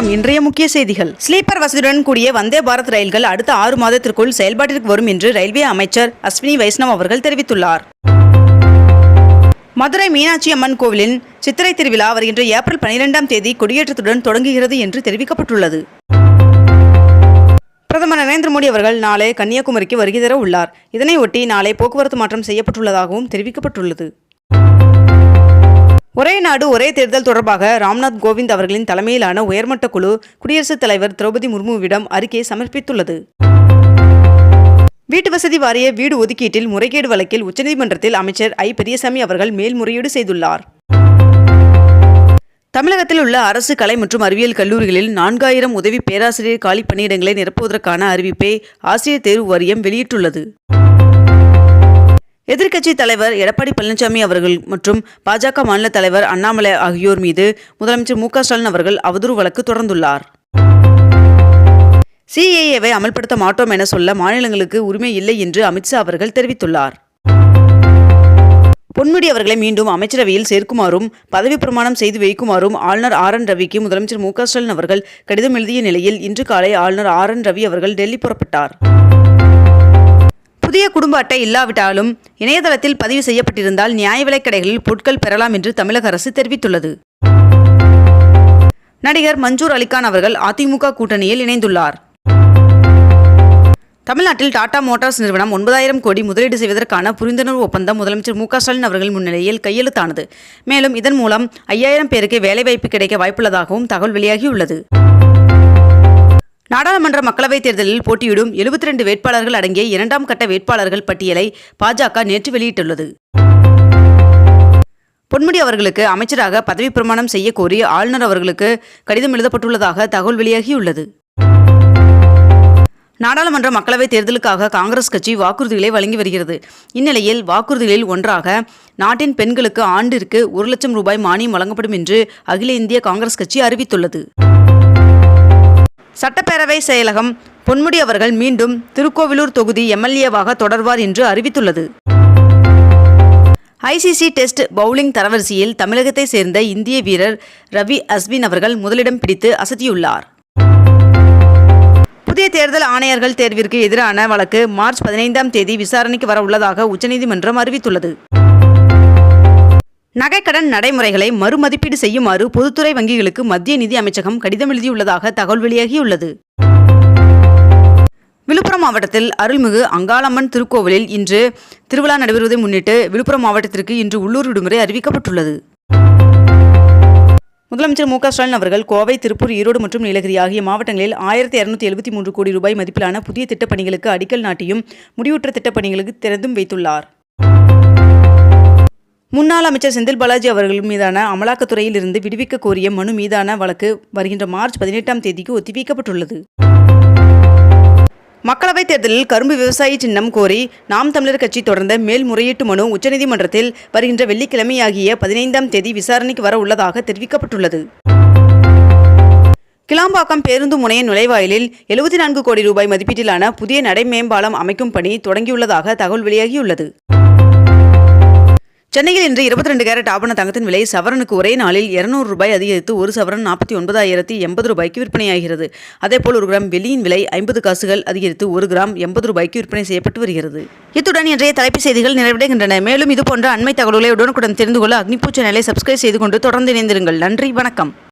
வணக்கம். இன்றைய முக்கிய செய்திகள். ஸ்லீப்பர் வசதியுடன் கூடிய வந்தே பாரத் ரயில்கள் அடுத்த ஆறு மாதத்திற்குள் செயல்பாட்டிற்கு வரும் என்று ரயில்வே அமைச்சர் அஸ்வினி வைஷ்ணவ் அவர்கள் தெரிவித்துள்ளார். மதுரை மீனாட்சி அம்மன் கோவிலின் சித்திரை திருவிழா வருகின்ற ஏப்ரல் பனிரெண்டாம் தேதி கொடியேற்றத்துடன் தொடங்குகிறது என்று தெரிவிக்கப்பட்டுள்ளது. பிரதமர் நரேந்திர மோடி அவர்கள் நாளை கன்னியாகுமரிக்கு வருகை தர உள்ளார். இதனையொட்டி நாளை போக்குவரத்து மாற்றம் செய்யப்பட்டுள்ளதாகவும் தெரிவிக்கப்பட்டுள்ளது. ஒரே நாடு ஒரே தேர்தல் தொடர்பாக ராம்நாத் கோவிந்த் அவர்களின் தலைமையிலான உயர்மட்ட குழு குடியரசுத் தலைவர் திரௌபதி முர்முவிடம் அறிக்கை சமர்ப்பித்துள்ளது. வீட்டு வசதி வாரிய வீடு ஒதுக்கீட்டில் முறைகேடு வழக்கில் உச்சநீதிமன்றத்தில் அமைச்சர் ஐ. பெரியசாமி அவர்கள் மேல்முறையீடு செய்துள்ளார். தமிழகத்தில் உள்ள அரசு கலை மற்றும் அறிவியல் கல்லூரிகளில் நான்காயிரம் உதவி பேராசிரியர் காலி பணியிடங்களை நிரப்புவதற்கான அறிவிப்பை ஆசிரியர் தேர்வு வாரியம் வெளியிட்டுள்ளது. எதிர்க்கட்சி தலைவர் எடப்பாடி பழனிசாமி அவர்கள் மற்றும் பாஜக மாநில தலைவர் அண்ணாமலை ஆகியோர் மீது முதலமைச்சர் மு ஸ்டாலின் அவர்கள் அவதூறு வழக்கு தொடர்ந்துள்ளார். சிஏஏவை அமல்படுத்த மாட்டோம் என சொல்ல மாநிலங்களுக்கு உரிமை இல்லை என்று அமித்ஷா அவர்கள் தெரிவித்துள்ளார். பொன்முடி அவர்களை மீண்டும் அமைச்சரவையில் சேர்க்குமாறும் பதவி பிரமாணம் செய்து வைக்குமாறும் ஆளுநர் ஆர் என் ரவிக்கு முதலமைச்சர் மு ஸ்டாலின் அவர்கள் கடிதம் எழுதிய நிலையில் இன்று காலை ஆளுநர் ஆர் என் ரவி அவர்கள் டெல்லி புறப்பட்டார். புதிய குடும்ப அட்டை இல்லாவிட்டாலும் இணையதளத்தில் பதிவு செய்யப்பட்டிருந்தால் நியாய விலைக்கடைகளில் பொருட்கள் பெறலாம் என்று தமிழக அரசு தெரிவித்துள்ளது. நடிகர் மஞ்சூர் அலிகான் அவர்கள் அதிமுக கூட்டணியில் இணைந்துள்ளார். தமிழ்நாட்டில் டாடா மோட்டார்ஸ் நிறுவனம் ஒன்பதாயிரம் கோடி முதலீடு செய்வதற்கான புரிந்துணர்வு ஒப்பந்தம் முதலமைச்சர் மு க ஸ்டாலின் அவர்கள் முன்னிலையில் கையெழுத்தானது. மேலும் இதன் மூலம் ஐயாயிரம் பேருக்கு வேலைவாய்ப்பு கிடைக்க வாய்ப்புள்ளதாகவும் தகவல் வெளியாகியுள்ளது. நாடாளுமன்ற மக்களவைத் தேர்தலில் போட்டியிடும் 72 வேட்பாளர்கள் அடங்கிய இரண்டாம் கட்ட வேட்பாளர்கள் பட்டியலை பாஜக நேற்று வெளியிட்டுள்ளது. பொன்முடி அவர்களுக்கு அமைச்சராக பதவி பிரமாணம் செய்ய கோரி ஆளுநர் அவர்களுக்கு கடிதம் எழுதப்பட்டுள்ளதாக தகவல் வெளியாகியுள்ளது. நாடாளுமன்ற மக்களவைத் தேர்தலுக்காக காங்கிரஸ் கட்சி வாக்குறுதிகளை வழங்கி வருகிறது. இந்நிலையில் வாக்குறுதிகளில் ஒன்றாக நாட்டின் பெண்களுக்கு ஆண்டிற்கு ஒரு லட்சம் ரூபாய் மானியம் வழங்கப்படும் என்று அகில இந்திய காங்கிரஸ் கட்சி அறிவித்துள்ளது. சட்டப்பேரவை செயலகம் பொன்முடி அவர்கள் மீண்டும் திருக்கோவிலூர் தொகுதி எம்எல்ஏவாக தொடர்வார் என்று அறிவித்துள்ளது. ஐசிசி டெஸ்ட் பவுலிங் தரவரிசையில் தமிழகத்தை சேர்ந்த இந்திய வீரர் ரவி அஸ்வின் அவர்கள் முதலிடம் பிடித்து அசத்தியுள்ளார். புதிய தேர்தல் ஆணையர்கள் தேர்விற்கு எதிரான வழக்கு மார்ச் பதினைந்தாம் தேதி விசாரணைக்கு வர உள்ளதாக உச்சநீதிமன்றம் அறிவித்துள்ளது. நகைக்கடன் நடைமுறைகளை மறுமதிப்பீடு செய்யுமாறு பொதுத்துறை வங்கிகளுக்கு மத்திய நிதி அமைச்சகம் கடிதம் எழுதியுள்ளதாக தகவல் வெளியாகியுள்ளது. விழுப்புரம் மாவட்டத்தில் அருள்மிகு அங்காளம்மன் திருக்கோவிலில் இன்று திருவிழா நடைபெறுவதை முன்னிட்டு விழுப்புரம் மாவட்டத்திற்கு இன்று உள்ளூர் விடுமுறை அறிவிக்கப்பட்டுள்ளது. முதலமைச்சர் மு க ஸ்டாலின் அவர்கள் கோவை திருப்பூர் ஈரோடு மற்றும் நீலகிரி ஆகிய மாவட்டங்களில் ஆயிரத்தி இரநூத்தி எழுபத்தி மூன்று கோடி ரூபாய் மதிப்பிலான புதிய திட்டப்பணிகளுக்கு அடிக்கல் நாட்டியும் முடிவுற்ற திட்டப்பணிகளுக்கு திறந்தும் வைத்துள்ளார். முன்னாள் அமைச்சர் செந்தில் பாலாஜி அவர்கள் மீதான அமலாக்கத்துறையில் இருந்து விடுவிக்க கோரிய மனு மீதான வழக்கு வருகின்ற மார்ச் பதினெட்டாம் தேதிக்கு ஒத்திவைக்கப்பட்டுள்ளது. மக்களவைத் தேர்தலில் கரும்பு விவசாயி சின்னம் கோரி நாம் தமிழர் கட்சி தொடர்ந்த மேல்முறையீட்டு மனு உச்சநீதிமன்றத்தில் வருகின்ற வெள்ளிக்கிழமையாகிய பதினைந்தாம் தேதி விசாரணைக்கு வர உள்ளதாக தெரிவிக்கப்பட்டுள்ளது. கிளாம்பாக்கம் பேருந்து முனைய நுழைவாயிலில் எழுபத்தி நான்கு கோடி ரூபாய் மதிப்பீட்டிலான புதிய நடை மேம்பாலம் அமைக்கும் பணி தொடங்கியுள்ளதாக தகவல் வெளியாகியுள்ளது. சென்னையில் இன்று இருபத்தி ரெண்டு கேரட் ஆபண தங்கத்தின் விலை சவரனுக்கு ஒரே நாளில் இருநூறு ரூபாய் அதிகரித்து ஒரு சவரன் நாற்பத்தி ஒன்பதாயிரத்தி எண்பது ரூபாய்க்கு விற்பனையாகிறது. அதேபோல் ஒரு கிராம் வெள்ளியின் விலை ஐம்பது காசுகள் அதிகரித்து ஒரு கிராம் எண்பது ரூபாய்க்கு விற்பனை செய்யப்பட்டு வருகிறது. இத்துடன் இன்றைய தலைப்பு செய்திகள் நிறைவடைகின்றன. மேலும் இதுபோன்ற அண்மை தகவல்களை உடனுக்குடன் தெரிந்து கொள்ள அக்னிபூ சேனலை சப்ஸ்கிரைப் செய்து கொண்டு தொடர்ந்து இணைந்திருங்கள். நன்றி வணக்கம்.